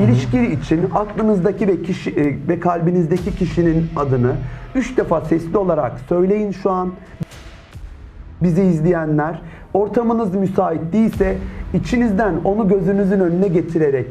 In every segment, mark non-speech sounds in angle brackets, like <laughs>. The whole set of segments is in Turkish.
İlişki için aklınızdaki ve kişi e, ve kalbinizdeki kişinin adını üç defa sesli olarak söyleyin şu an. Bizi izleyenler, ortamınız müsait değilse içinizden onu gözünüzün önüne getirerek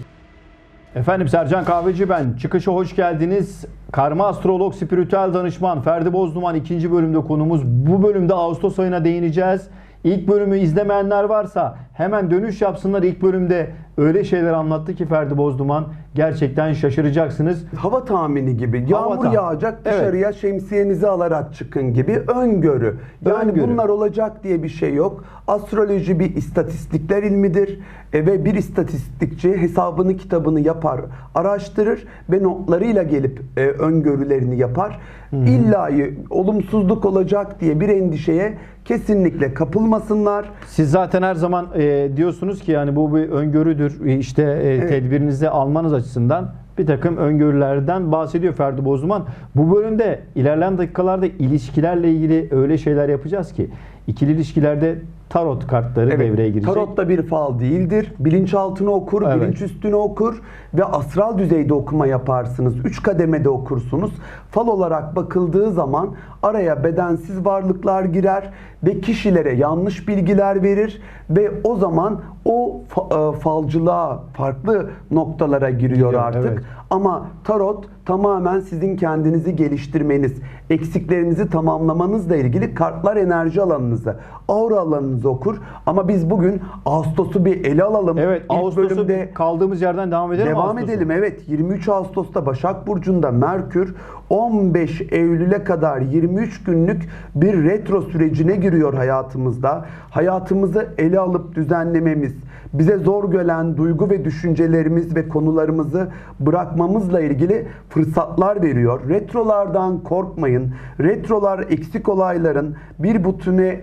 Efendim Sercan Kahveci ben. Çıkışa hoş geldiniz. Karma astrolog, spiritüel danışman Ferdi Bozduman ikinci bölümde konumuz. Bu bölümde Ağustos ayına değineceğiz. İlk bölümü izlemeyenler varsa hemen dönüş yapsınlar. İlk bölümde öyle şeyler anlattı ki Ferdi Bozduman gerçekten şaşıracaksınız. hava tahmini gibi yağmur tahmini. yağacak Evet. dışarıya şemsiyenizi alarak çıkın gibi öngörü. Yani Öngörü. bunlar olacak diye bir şey yok. Astroloji bir istatistikler ilmidir E, ve bir istatistikçi hesabını kitabını yapar, araştırır ve notlarıyla gelip e, öngörülerini yapar. İlla olumsuzluk olacak diye bir endişeye kesinlikle kapılmasınlar. Siz zaten her zaman e, diyorsunuz ki yani bu bir öngörüdür. E, İşte e, tedbirinizi almanız açısından bir takım öngörülerden bahsediyor Ferdi Bozduman. Bu bölümde ilerleyen dakikalarda ilişkilerle ilgili öyle şeyler yapacağız ki ikili ilişkilerde tarot kartları devreye girecek. Tarot da bir fal değildir. Bilinçaltını okur, Evet. bilinç üstünü okur ve astral düzeyde okuma yaparsınız. Üç kademede okursunuz. Fal olarak bakıldığı zaman araya bedensiz varlıklar girer ve kişilere yanlış bilgiler verir ve o zaman o fa- e, falcılığa farklı noktalara giriyor Giriyor, artık. evet. Ama tarot tamamen sizin kendinizi geliştirmeniz, eksiklerinizi tamamlamanızla ilgili kartlar enerji alanınızı, aura alanınızı okur. Ama biz bugün Ağustos'u bir ele alalım. Evet, İlk Ağustos'u bölümde kaldığımız yerden devam edelim. devam Ağustos'a. edelim. Evet, 23 Ağustos'ta Başak Burcu'nda Merkür 15 Eylül'e kadar 23 günlük bir retro sürecine giriyor hayatımızda. Hayatımızı ele alıp düzenlememiz, bize zor gelen duygu ve düşüncelerimiz ve konularımızı bırakmamızla ilgili fırsatlar veriyor. Retrolardan korkmayın. Retrolar eksik olayların bir bütüne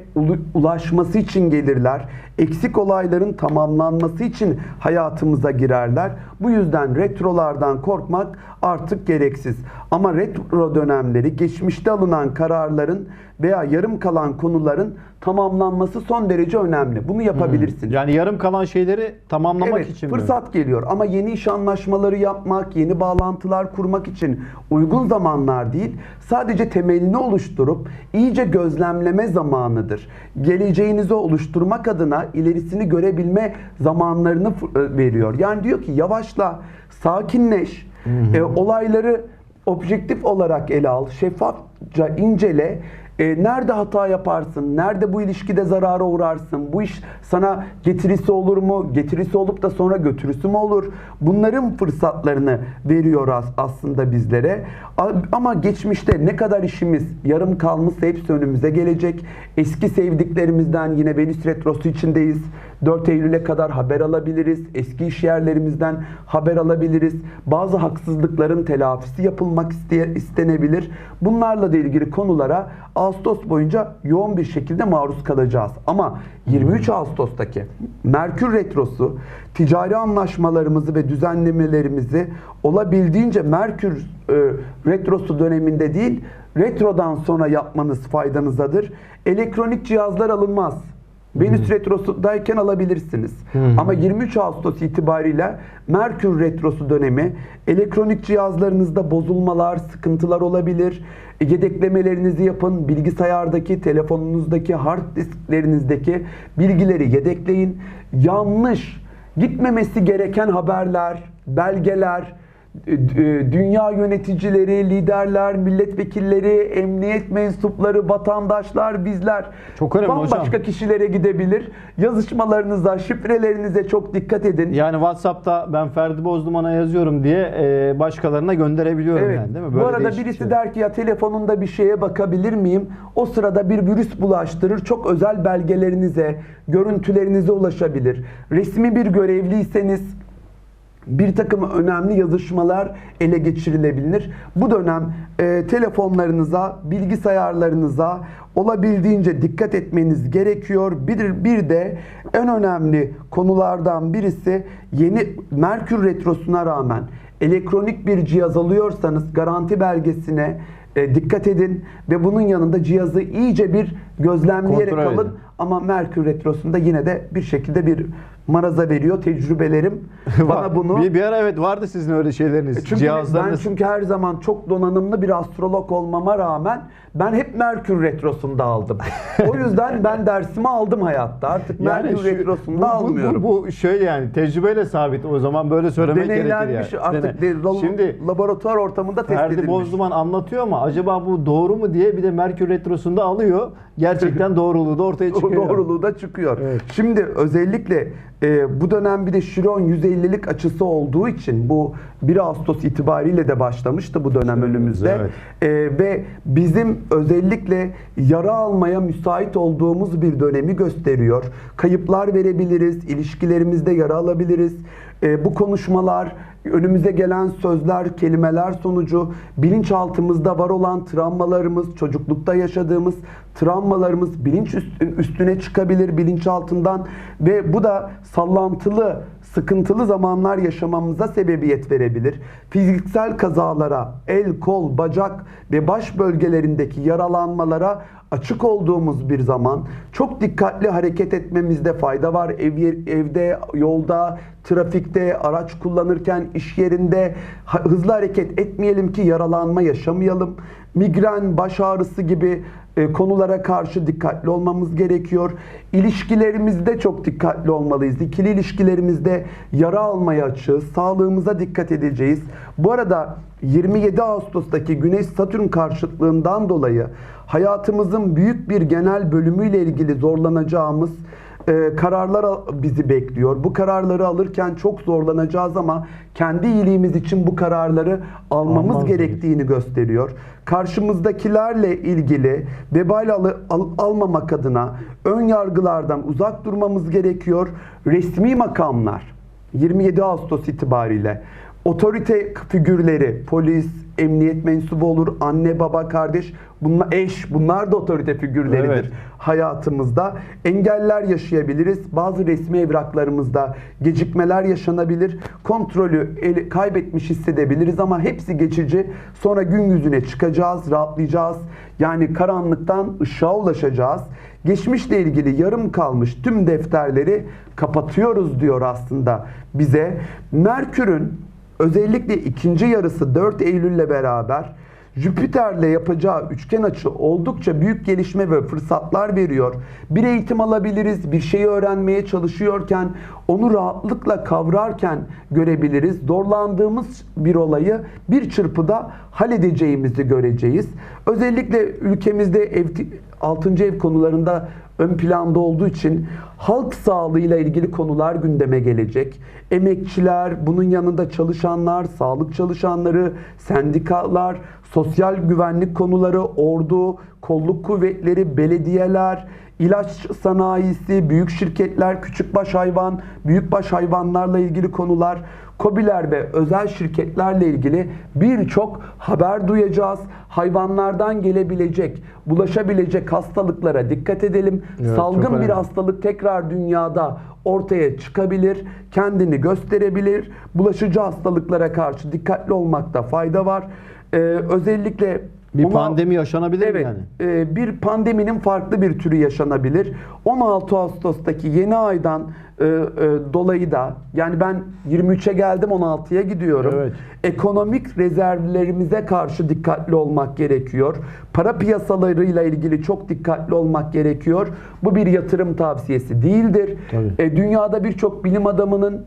ulaşması için gelirler. Eksik olayların tamamlanması için hayatımıza girerler. Bu yüzden retrolardan korkmak artık gereksiz. Ama retro dönemleri geçmişte alınan kararların veya yarım kalan konuların tamamlanması son derece önemli. Bunu yapabilirsiniz. Yani yarım kalan şeyleri tamamlamak Evet, için mi? fırsat geliyor ama yeni iş anlaşmaları yapmak, yeni bağlantılar kurmak için uygun zamanlar değil, sadece temelini oluşturup iyice gözlemleme zamanıdır. Geleceğinizi oluşturmak adına ilerisini görebilme zamanlarını e, veriyor. Yani diyor ki yavaşla, sakinleş, e, olayları objektif olarak ele al, şeffafça incele. E, nerede hata yaparsın? Nerede bu ilişkide zarara uğrarsın? Bu iş sana getirisi olur mu? Getirisi olup da sonra götürüsü mü olur? Bunların fırsatlarını veriyor as- aslında bizlere. Ama geçmişte ne kadar işimiz yarım kalmışsa hepsi önümüze gelecek. Eski sevdiklerimizden yine Venüs Retrosu içindeyiz. 4 Eylül'e kadar haber alabiliriz. Eski iş yerlerimizden haber alabiliriz. Bazı haksızlıkların telafisi yapılmak isteye- istenebilir. Bunlarla da ilgili konulara Ağustos boyunca yoğun bir şekilde maruz kalacağız. Ama 23 Ağustos'taki Merkür Retrosu ticari anlaşmalarımızı ve düzenlemelerimizi olabildiğince Merkür e, Retrosu döneminde değil, retrodan sonra yapmanız faydanızadır. Elektronik cihazlar alınmaz. Venüs retrosundayken alabilirsiniz. Ama 23 Ağustos itibariyle Merkür retrosu dönemi elektronik cihazlarınızda bozulmalar, sıkıntılar olabilir. E, Yedeklemelerinizi yapın. Bilgisayardaki, telefonunuzdaki, hard disklerinizdeki bilgileri yedekleyin. Yanlış, gitmemesi gereken haberler, belgeler, dünya yöneticileri, liderler, milletvekilleri, emniyet mensupları, vatandaşlar, bizler Çok önemli bambaşka hocam. kişilere gidebilir. Yazışmalarınıza, şifrelerinize çok dikkat edin. Yani WhatsApp'ta ben Ferdi Bozduman'a yazıyorum diye e, başkalarına gönderebiliyorum Evet. yani değil mi? Bu arada birisi şey. der ki ya telefonunda bir şeye bakabilir miyim? O sırada bir virüs bulaştırır. Çok özel belgelerinize, görüntülerinize ulaşabilir. Resmi bir görevliyseniz bir takım önemli yazışmalar ele geçirilebilir. Bu dönem e, telefonlarınıza, bilgisayarlarınıza olabildiğince dikkat etmeniz gerekiyor. Bir, bir de en önemli konulardan birisi yeni Merkür Retrosu'na rağmen elektronik bir cihaz alıyorsanız garanti belgesine e, dikkat edin ve bunun yanında cihazı iyice bir gözlemleyerek Kontrol alın. edin. Ama Merkür Retrosu'nda yine de bir şekilde bir maraza veriyor tecrübelerim. <laughs> Bana bunu bir, bir ara evet vardı sizin öyle şeyleriniz. çünkü ben cihazlarınız. çünkü her zaman çok donanımlı bir astrolog olmama rağmen ben hep Merkür retrosunda aldım. o yüzden <laughs> ben dersimi aldım hayatta. Artık Merkür şu- retrosunda bu- bu- almıyorum. Bu, bu şöyle yani tecrübeyle sabit o zaman böyle söylemek gerekir yani. Deneylenmiş artık Dene- de- Şimdi laboratuvar ortamında test Ferdi edilmiş. Bozduman anlatıyor ama acaba bu doğru mu diye bir de Merkür Retrosu'nda alıyor. Gerçekten <laughs> doğruluğu da ortaya çıkıyor. Doğruluğu da çıkıyor. Evet. Şimdi özellikle e, bu dönem bir de Şiron 150'lik açısı olduğu için bu 1 Ağustos itibariyle de başlamıştı bu dönem önümüzde. evet. E, ve bizim özellikle yara almaya müsait olduğumuz bir dönemi gösteriyor. Kayıplar verebiliriz, ilişkilerimizde yara alabiliriz. E, bu konuşmalar önümüze gelen sözler, kelimeler sonucu bilinçaltımızda var olan travmalarımız, çocuklukta yaşadığımız travmalarımız bilinç üst- üstüne çıkabilir bilinçaltından ve bu da sallantılı, sıkıntılı zamanlar yaşamamıza sebebiyet verebilir. Fiziksel kazalara, el, kol, bacak ve baş bölgelerindeki yaralanmalara açık olduğumuz bir zaman çok dikkatli hareket etmemizde fayda var. Ev, evde, yolda, trafikte, araç kullanırken, iş yerinde hızlı hareket etmeyelim ki yaralanma yaşamayalım. Migren, baş ağrısı gibi e, konulara karşı dikkatli olmamız gerekiyor. İlişkilerimizde çok dikkatli olmalıyız. İkili ilişkilerimizde yara almaya açığız. Sağlığımıza dikkat edeceğiz. Bu arada 27 Ağustos'taki Güneş Satürn karşıtlığından dolayı hayatımızın büyük bir genel bölümüyle ilgili zorlanacağımız e, kararlar al- bizi bekliyor. Bu kararları alırken çok zorlanacağız ama kendi iyiliğimiz için bu kararları almamız Almamız gerektiğini gösteriyor. Karşımızdakilerle ilgili vebal alı- al- almamak adına ön yargılardan uzak durmamız gerekiyor. Resmi makamlar 27 Ağustos itibariyle otorite figürleri, polis, emniyet mensubu olur, anne, baba, kardeş, bunlar eş, bunlar da otorite figürleridir Evet. hayatımızda. Engeller yaşayabiliriz. Bazı resmi evraklarımızda gecikmeler yaşanabilir. Kontrolü ele- kaybetmiş hissedebiliriz ama hepsi geçici. Sonra gün yüzüne çıkacağız, rahatlayacağız. Yani karanlıktan ışığa ulaşacağız. Geçmişle ilgili yarım kalmış tüm defterleri kapatıyoruz diyor aslında bize. Merkür'ün özellikle ikinci yarısı 4 Eylül'le beraber Jüpiter'le yapacağı üçgen açı oldukça büyük gelişme ve fırsatlar veriyor. Bir eğitim alabiliriz, bir şeyi öğrenmeye çalışıyorken, onu rahatlıkla kavrarken görebiliriz. Zorlandığımız bir olayı bir çırpıda halledeceğimizi göreceğiz. Özellikle ülkemizde ev, 6. ev konularında ön planda olduğu için halk sağlığıyla ilgili konular gündeme gelecek. Emekçiler, bunun yanında çalışanlar, sağlık çalışanları, sendikalar, sosyal güvenlik konuları, ordu, kolluk kuvvetleri, belediyeler, ilaç sanayisi, büyük şirketler, küçükbaş hayvan, büyükbaş hayvanlarla ilgili konular, KOBİ'ler ve özel şirketlerle ilgili birçok haber duyacağız. Hayvanlardan gelebilecek, bulaşabilecek hastalıklara dikkat edelim. Evet, Salgın bir hastalık tekrar dünyada ortaya çıkabilir, kendini gösterebilir. Bulaşıcı hastalıklara karşı dikkatli olmakta fayda var. Ee, özellikle Bir ona- pandemi yaşanabilir mi Evet, yani? e, bir pandeminin farklı bir türü yaşanabilir. 16 Ağustos'taki yeni aydan e, e, dolayı da yani ben 23'e geldim 16'ya gidiyorum. Evet. Ekonomik rezervlerimize karşı dikkatli olmak gerekiyor. Para piyasalarıyla ilgili çok dikkatli olmak gerekiyor. Bu bir yatırım tavsiyesi değildir. Tabii. E, dünyada birçok bilim adamının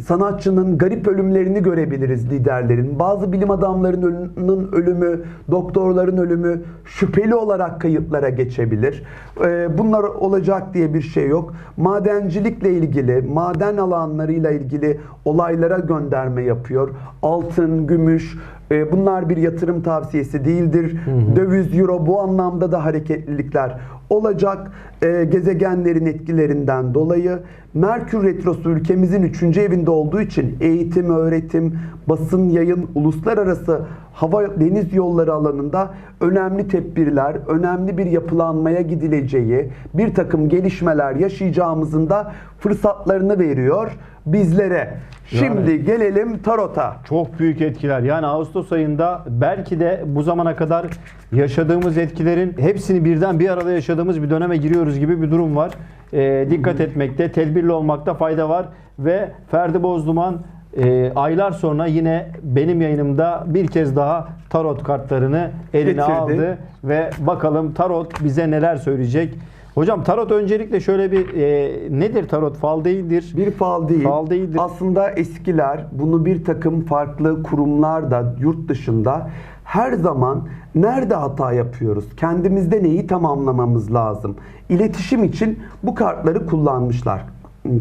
sanatçının garip ölümlerini görebiliriz liderlerin. Bazı bilim adamlarının ölümü, doktorların ölümü şüpheli olarak kayıtlara geçebilir. Ee, Bunlar olacak diye bir şey yok. Madencilikle ilgili, maden alanlarıyla ilgili olaylara gönderme yapıyor. Altın, gümüş, e, bunlar bir yatırım tavsiyesi değildir. Döviz, euro bu anlamda da hareketlilikler olacak e, gezegenlerin etkilerinden dolayı. Merkür Retrosu ülkemizin 3. evinde olduğu için eğitim, öğretim, basın, yayın, uluslararası hava deniz yolları alanında önemli tedbirler, önemli bir yapılanmaya gidileceği, bir takım gelişmeler yaşayacağımızın da fırsatlarını veriyor bizlere. Şimdi gelelim tarota. Çok büyük etkiler. Yani Ağustos ayında belki de bu zamana kadar yaşadığımız etkilerin hepsini birden bir arada yaşadığımız bir döneme giriyoruz gibi bir durum var. Ee, dikkat etmekte, tedbirli olmakta fayda var. Ve Ferdi Bozduman e, aylar sonra yine benim yayınımda bir kez daha tarot kartlarını eline Getirdi. aldı. Ve bakalım tarot bize neler söyleyecek. Hocam tarot öncelikle şöyle bir e, nedir tarot? Fal değildir. Bir fal değil. Fal değildir. Aslında eskiler bunu bir takım farklı kurumlarda yurt dışında her zaman nerede hata yapıyoruz? Kendimizde neyi tamamlamamız lazım? İletişim için bu kartları kullanmışlar.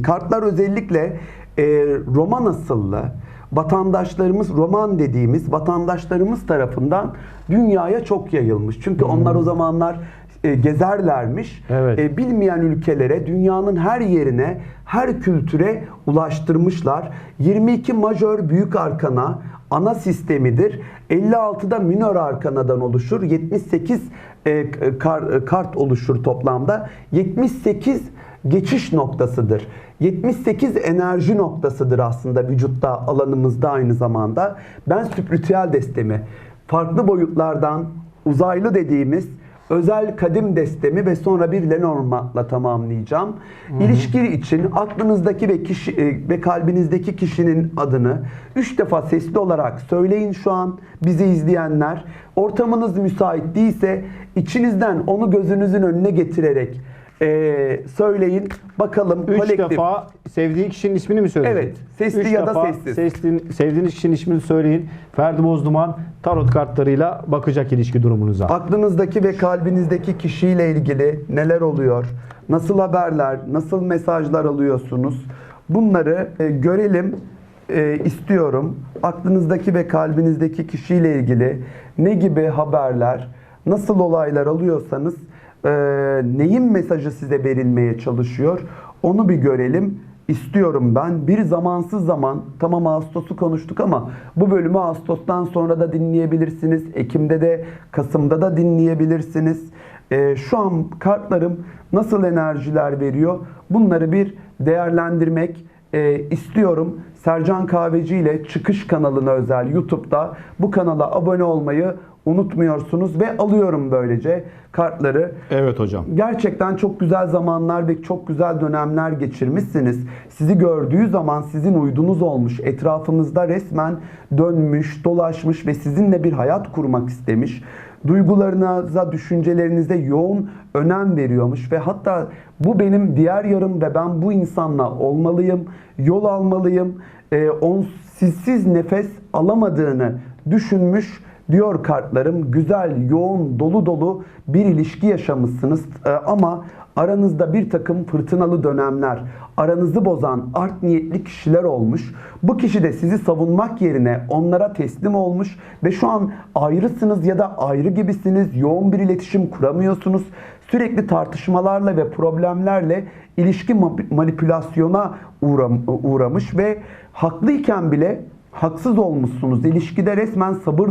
Kartlar özellikle e, roman asıllı vatandaşlarımız roman dediğimiz vatandaşlarımız tarafından dünyaya çok yayılmış. Çünkü onlar o zamanlar e, gezerlermiş. Evet. E, bilmeyen ülkelere, dünyanın her yerine, her kültüre ulaştırmışlar. 22 majör büyük arkana ana sistemidir. 56'da minör arkanadan oluşur. 78 e, kar- e, kart oluşur toplamda. 78 geçiş noktasıdır. 78 enerji noktasıdır aslında vücutta alanımızda aynı zamanda. Ben spiritüel destemi farklı boyutlardan uzaylı dediğimiz özel kadim destemi ve sonra bir Lenormand'la tamamlayacağım. İlişki için aklınızdaki ve kişi e, ve kalbinizdeki kişinin adını üç defa sesli olarak söyleyin şu an bizi izleyenler. Ortamınız müsait değilse içinizden onu gözünüzün önüne getirerek e, söyleyin. Bakalım Üç kolektif. defa sevdiği kişinin ismini mi söyleyecek? Evet, sesli Üç ya da defa sessiz. sesli- sevdiğiniz kişinin ismini söyleyin. Ferdi Bozduman tarot kartlarıyla bakacak ilişki durumunuza. Aklınızdaki ve kalbinizdeki kişiyle ilgili neler oluyor? Nasıl haberler, nasıl mesajlar alıyorsunuz? Bunları e, görelim e, istiyorum. Aklınızdaki ve kalbinizdeki kişiyle ilgili ne gibi haberler, nasıl olaylar alıyorsanız e, neyin mesajı size verilmeye çalışıyor? Onu bir görelim istiyorum ben. Bir zamansız zaman, tamam Ağustos'u konuştuk ama bu bölümü Ağustos'tan sonra da dinleyebilirsiniz. Ekim'de de, Kasım'da da dinleyebilirsiniz. Ee, şu an kartlarım nasıl enerjiler veriyor? Bunları bir değerlendirmek e, istiyorum. Sercan Kahveci ile Çıkış kanalına özel YouTube'da bu kanala abone olmayı unutmuyorsunuz ve alıyorum böylece kartları. Evet hocam. Gerçekten çok güzel zamanlar ve çok güzel dönemler geçirmişsiniz. Sizi gördüğü zaman sizin uydunuz olmuş. Etrafınızda resmen dönmüş, dolaşmış ve sizinle bir hayat kurmak istemiş. Duygularınıza, düşüncelerinize yoğun önem veriyormuş ve hatta bu benim diğer yarım ve ben bu insanla olmalıyım, yol almalıyım. Ee, on, sizsiz nefes alamadığını düşünmüş diyor kartlarım. Güzel, yoğun, dolu dolu bir ilişki yaşamışsınız Ee, ama aranızda bir takım fırtınalı dönemler, aranızı bozan art niyetli kişiler olmuş. Bu kişi de sizi savunmak yerine onlara teslim olmuş ve şu an ayrısınız ya da ayrı gibisiniz. Yoğun bir iletişim kuramıyorsunuz. Sürekli tartışmalarla ve problemlerle ilişki ma- manipülasyona uğram- uğramış ve haklıyken bile haksız olmuşsunuz. İlişkide resmen sabır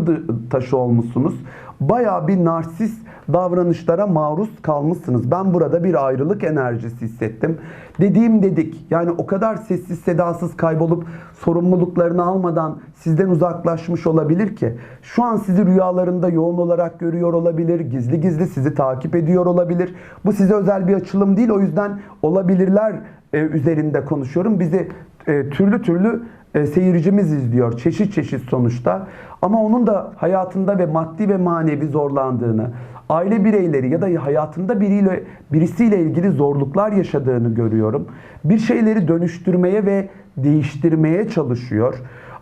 taşı olmuşsunuz. Bayağı bir narsist davranışlara maruz kalmışsınız. Ben burada bir ayrılık enerjisi hissettim. Dediğim dedik. Yani o kadar sessiz sedasız kaybolup sorumluluklarını almadan sizden uzaklaşmış olabilir ki. Şu an sizi rüyalarında yoğun olarak görüyor olabilir. Gizli gizli sizi takip ediyor olabilir. Bu size özel bir açılım değil. O yüzden olabilirler e, üzerinde konuşuyorum. Bizi e, türlü türlü e, seyircimiz izliyor. Çeşit çeşit sonuçta. Ama onun da hayatında ve maddi ve manevi zorlandığını, aile bireyleri ya da hayatında biriyle birisiyle ilgili zorluklar yaşadığını görüyorum. Bir şeyleri dönüştürmeye ve değiştirmeye çalışıyor.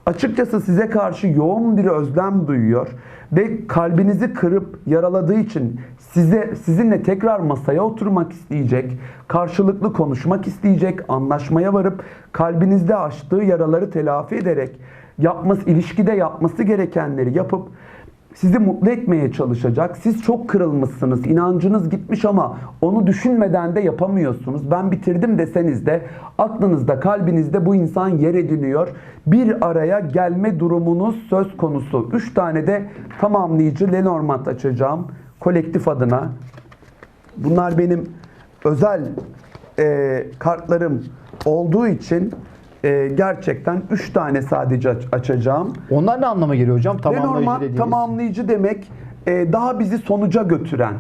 Açıkçası size karşı yoğun bir özlem duyuyor ve kalbinizi kırıp yaraladığı için size sizinle tekrar masaya oturmak isteyecek, karşılıklı konuşmak isteyecek, anlaşmaya varıp kalbinizde açtığı yaraları telafi ederek yapması ilişkide yapması gerekenleri yapıp sizi mutlu etmeye çalışacak. Siz çok kırılmışsınız. inancınız gitmiş ama onu düşünmeden de yapamıyorsunuz. Ben bitirdim deseniz de aklınızda, kalbinizde bu insan yer ediniyor. Bir araya gelme durumunuz söz konusu. Üç tane de tamamlayıcı Lenormand açacağım. Kolektif adına. Bunlar benim özel e, kartlarım olduğu için e, gerçekten 3 tane sadece aç- açacağım. Onlar ne anlama geliyor hocam? Tamamlayıcı Lenormand dediğiniz. tamamlayıcı demek e, daha bizi sonuca götüren,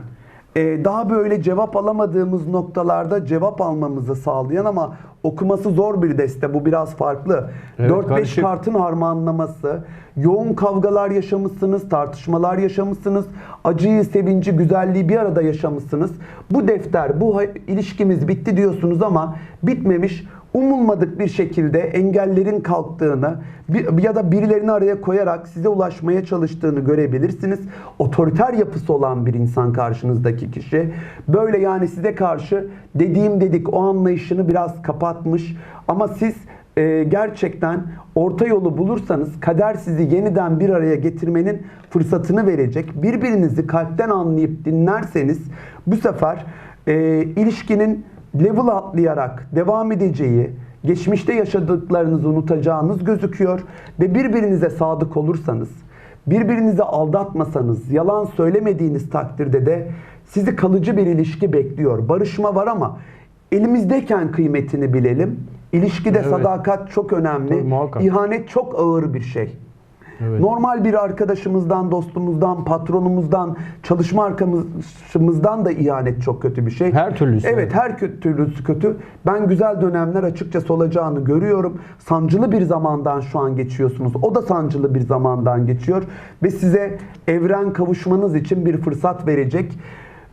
e, daha böyle cevap alamadığımız noktalarda cevap almamızı sağlayan ama okuması zor bir deste. Bu biraz farklı. Evet, 4-5 karışık. kartın harmanlaması, yoğun kavgalar yaşamışsınız, tartışmalar yaşamışsınız, acıyı, sevinci, güzelliği bir arada yaşamışsınız. Bu defter, bu hay- ilişkimiz bitti diyorsunuz ama bitmemiş. Umulmadık bir şekilde engellerin kalktığını ya da birilerini araya koyarak size ulaşmaya çalıştığını görebilirsiniz. Otoriter yapısı olan bir insan karşınızdaki kişi. Böyle yani size karşı dediğim dedik o anlayışını biraz kapatmış. Ama siz e, gerçekten orta yolu bulursanız kader sizi yeniden bir araya getirmenin fırsatını verecek. Birbirinizi kalpten anlayıp dinlerseniz bu sefer e, ilişkinin level atlayarak devam edeceği, geçmişte yaşadıklarınızı unutacağınız gözüküyor ve birbirinize sadık olursanız, birbirinizi aldatmasanız, yalan söylemediğiniz takdirde de sizi kalıcı bir ilişki bekliyor. Barışma var ama elimizdeyken kıymetini bilelim. İlişkide Evet. sadakat çok önemli. Tabii, muhakkak. İhanet çok ağır bir şey. Evet. Normal bir arkadaşımızdan, dostumuzdan, patronumuzdan, çalışma arkadaşımızdan da ihanet çok kötü bir şey. Her türlüsü. Evet, her türlüsü kötü. Ben güzel dönemler açıkçası olacağını görüyorum. Sancılı bir zamandan şu an geçiyorsunuz. O da sancılı bir zamandan geçiyor ve size evren kavuşmanız için bir fırsat verecek.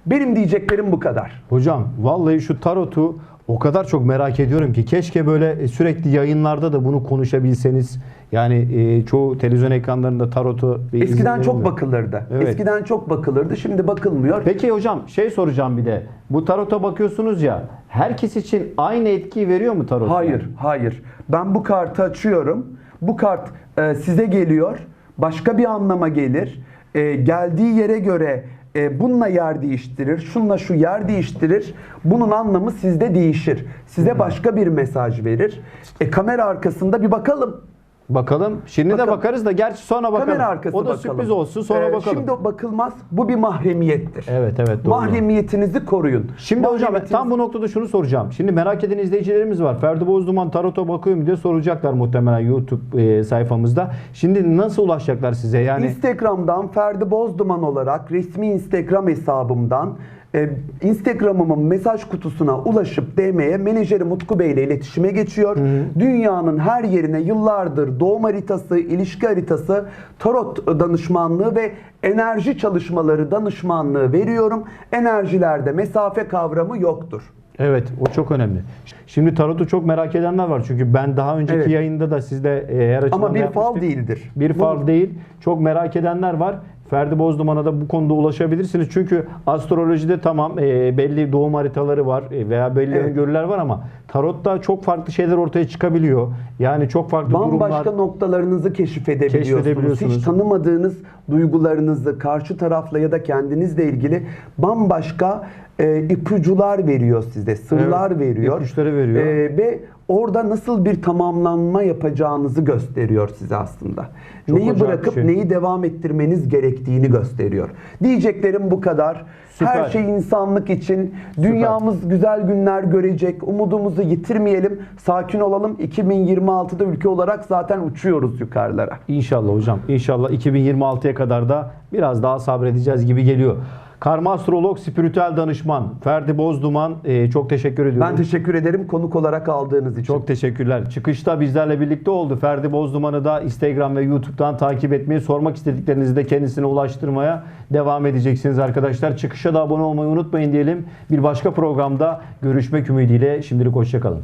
Benim diyeceklerim bu kadar. Hocam vallahi şu tarotu o kadar çok merak ediyorum ki keşke böyle sürekli yayınlarda da bunu konuşabilseniz. Yani e, çoğu televizyon ekranlarında tarotu Eskiden çok bakılırdı. Evet. Eskiden çok bakılırdı. Şimdi bakılmıyor. Peki hocam şey soracağım bir de. Bu tarota bakıyorsunuz ya herkes için aynı etkiyi veriyor mu tarot? Hayır, hayır. Ben bu kartı açıyorum. Bu kart e, size geliyor. Başka bir anlama gelir. E, geldiği yere göre e, bununla yer değiştirir. Şunla şu yer değiştirir. Bunun anlamı sizde değişir. Size başka bir mesaj verir. E, kamera arkasında bir bakalım. Bakalım. Şimdi de Bakalım. bakarız da gerçi sonra bakalım. Kamera arkası o da bakalım. sürpriz olsun sonra E, bakalım. Şimdi bakılmaz. Bu bir mahremiyettir. Evet evet doğru. Mahremiyetinizi koruyun. Şimdi hocam Mahremiyetiniz- tam bu noktada şunu soracağım. Şimdi merak eden izleyicilerimiz var. Ferdi Bozduman tarota bakıyor mu diye soracaklar muhtemelen YouTube e, sayfamızda. Şimdi nasıl ulaşacaklar size? Yani Instagram'dan Ferdi Bozduman olarak resmi Instagram hesabımdan e, Instagram'ımın mesaj kutusuna ulaşıp DM'ye menajeri Mutku Bey ile iletişime geçiyor. Dünyanın her yerine yıllardır doğum haritası, ilişki haritası, tarot danışmanlığı ve enerji çalışmaları danışmanlığı veriyorum. Enerjilerde mesafe kavramı yoktur. evet o çok önemli. Şimdi tarotu çok merak edenler var. Çünkü ben daha önceki Evet. yayında da sizde e, her açıdan Ama bir fal değildir. Bir fal değil. Çok merak edenler var. Ferdi Bozduman'a da bu konuda ulaşabilirsiniz. Çünkü astrolojide tamam e, belli doğum haritaları var e, veya belli Evet. öngörüler var ama tarotta çok farklı şeyler ortaya çıkabiliyor. Yani çok farklı Bambaşka durumlar. noktalarınızı keşfedebiliyorsunuz. Keşfedebiliyorsunuz. Hiç tanımadığınız duygularınızı karşı tarafla ya da kendinizle ilgili bambaşka e, ipucular veriyor size, sırlar Evet, veriyor. ipuçları veriyor. E, ve orada nasıl bir tamamlanma yapacağınızı gösteriyor size aslında. Çok neyi acayip bir bırakıp şey. neyi devam ettirmeniz gerektiğini gösteriyor. Diyeceklerim bu kadar. Süper. Her şey insanlık için. Dünyamız güzel günler görecek. Umudumuzu yitirmeyelim. Sakin olalım. 2026'da ülke olarak zaten uçuyoruz yukarılara. İnşallah hocam. İnşallah 2026'ya kadar da biraz daha sabredeceğiz gibi geliyor. Karma astrolog, spiritüel danışman Ferdi Bozduman e, çok teşekkür ediyorum. Ben teşekkür ederim konuk olarak aldığınız için. Çok teşekkürler. Çıkışta bizlerle birlikte oldu. Ferdi Bozduman'ı da Instagram ve YouTube'dan takip etmeyi, sormak istediklerinizi de kendisine ulaştırmaya devam edeceksiniz arkadaşlar. Çıkışa da abone olmayı unutmayın diyelim. Bir başka programda görüşmek ümidiyle şimdilik hoşçakalın.